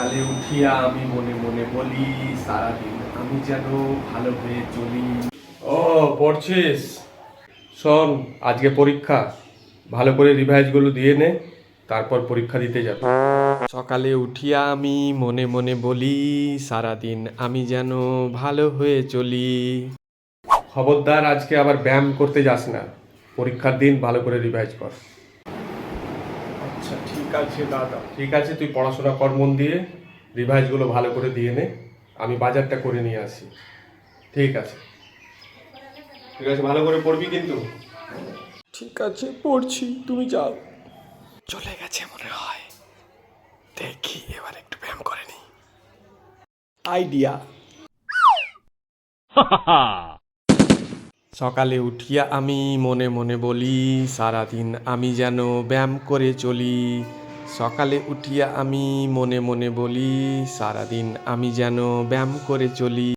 সকালে উঠিয়া আমি মনে মনে বলি সারাদিন আমি যেন ভালো হয়ে চলি। ও পড়ছিস? শোন আজকে পরীক্ষা। ভালো করে রিভাইজগুলো দিয়ে নে তারপর পরীক্ষা দিতে যাবে। সকালে উঠিয়া আমি মনে মনে বলি সারাদিন আমি যেন ভালো হয়ে চলি। খবরদার আজকে আবার ব্যায়াম করতে যাস না। পরীক্ষার দিন ভালো করে রিভাইজ কর। আচ্ছা ঠিক আছে দাদা। ঠিক আছে তুই পড়াশোনা কর মন দিয়ে রিভাইজগুলো ভালো করে দিয়ে নে আমি বাজারটা করে নিয়ে আসি। ঠিক আছে। ঠিক আছে ভালো করে পড়বি কিন্তু। ঠিক আছে পড়ছি তুমি যাও। চলে গেছে মনে হয়। দেখি এবার একটু ব্যায়াম করে নি। আইডিয়া সকালে উঠিয়া আমি মনে মনে বলি, সারাদিন আমি যেন ব্যায়াম করে চলি। সকালে উঠিয়া আমি মনে মনে বলি, সারাদিন আমি যেন ব্যায়াম করে চলি।